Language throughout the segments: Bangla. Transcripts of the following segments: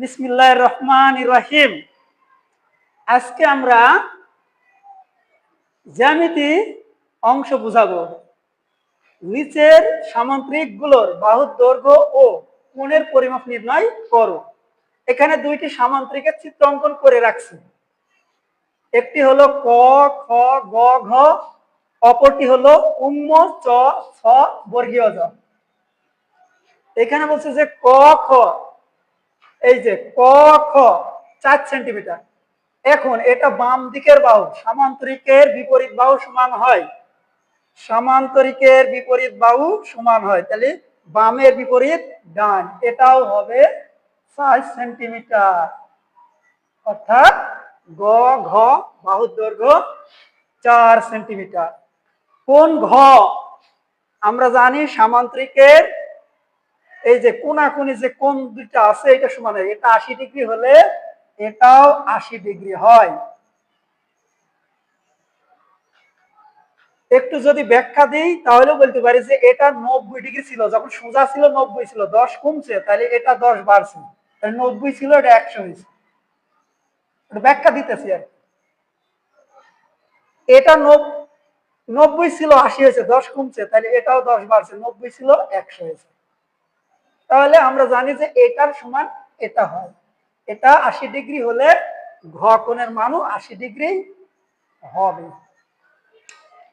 বিসমিল্লাহ রহমান রহিম। আজকে আমরা জ্যামিতি অংশ বুঝাবো। নিচের সামন্ত্রিকগুলোর বাহুর দৈর্ঘ্য ও কোণের পরিমাপ নির্ণয় করো। এখানে দুইটি সামান্তরিকের চিত্র অঙ্কন করে রাখছি। একটি হলো ক, খ, গ, ঘ, অপরটি হলো উম্ম, চ ছ বর্গীয় জ। এখানে বলছে যে ক, খ এই যে ক, খ, চার সেন্টিমিটার এখন এটা বাম দিকের বাহু, সামান্তরিকের বিপরীত বাহু সমান হয়। সামান্তরিকের বিপরীত বাহু সমান হয়, তাহলে বামের বিপরীত ডান, এটাও হবে চার সেন্টিমিটার অর্থাৎ গ, ঘ, বাহুর দৈর্ঘ্য চার সেন্টিমিটার কোন ঘ? আমরা জানি সামান্তরিকের এই যে কোনাকুনি যে কোন দুইটা আছে, এটা সমান হয়। এটা আশি ডিগ্রি হলে এটাও আশি ডিগ্রি হয়। একটু যদি ব্যাখ্যা দিই তাহলে বলতে পারি যে এটা নব্বই ডিগ্রি ছিল। যখন সোজা ছিল, নব্বই ছিল। দশ কমছে, তাহলে এটা দশ বাড়ছে। নব্বই ছিল, এটা একশো হয়েছে। ব্যাখ্যা দিতেছি আর এটা নব- নব্বই ছিল, আশি হয়েছে। দশ কমছে, তাহলে এটাও দশ বাড়ছে। নব্বই ছিল, একশো হয়েছে। তাহলে আমরা জানি যে এটার সমান এটা হয়। এটা আশি ডিগ্রি হলে ঘ কোণের মানও আশি ডিগ্রি হবে।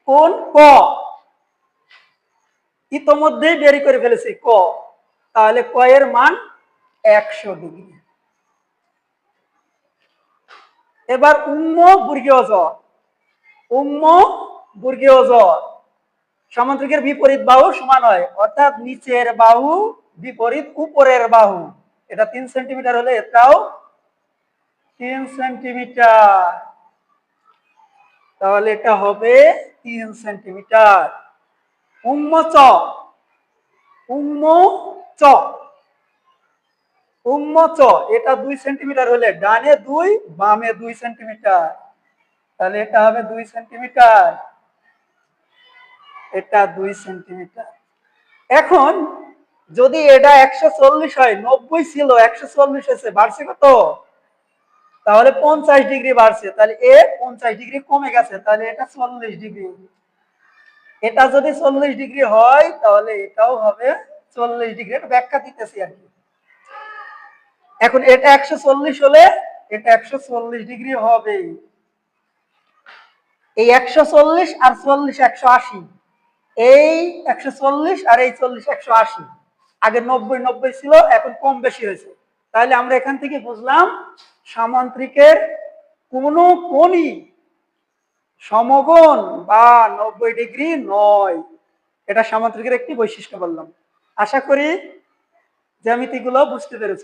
কোন ক। ইতোমধ্যেই বেরি করে ফেলেছি ক। তাহলে ক এর মান একশো ডিগ্রি। এবার উম্ম বর্গীয় জ উম্ম বর্গীয় জ সামান্তরিকের বিপরীত বাহু সমান হয়, অর্থাৎ নিচের বাহু বিপরীত উপরের বাহু। এটা তিন সেন্টিমিটার হলে এটাও তিন সেন্টিমিটার। তাহলে এটা হবে তিন সেন্টিমিটার। উম্ম চ উম্ম চ উম্ম চ এটা দুই সেন্টিমিটার হলে ডানে দুই, বামে দুই সেন্টিমিটার। তাহলে এটা হবে দুই সেন্টিমিটার। এটা দুই সেন্টিমিটার। এখন যদি এটা একশো চল্লিশ হয়, নব্বই ছিল, একশো চল্লিশ হয়েছে, বাড়ছে কত? তাহলে পঞ্চাশ ডিগ্রি বাড়ছে, তাহলে এ পঞ্চাশ ডিগ্রি কমে গেছে, তাহলে এটা চল্লিশ ডিগ্রি। এটা যদি চল্লিশ ডিগ্রি হয়, তাহলে এটাও হবে চল্লিশ ডিগ্রি, এটা ব্যাখ্যা দিতেছি আর কি। এখন এটা একশো চল্লিশ হলে এটা একশো চল্লিশ ডিগ্রি হবে। এই একশো চল্লিশ আর চল্লিশ একশো আশি। এই একশো চল্লিশ আর এই চল্লিশ একশো আশি। আগে নব্বই নব্বই ছিল, এখন কম বেশি হয়েছে। তাহলে আমরা এখান থেকে বুঝলাম, সামান্ত্রিকের কোনো কোনই সমগণ বা নব্বই ডিগ্রি নয়। এটা সামান্ত্রিকের একটি বৈশিষ্ট্য বললাম। আশা করি জ্যামিতিগুলো বুঝতে পেরেছ।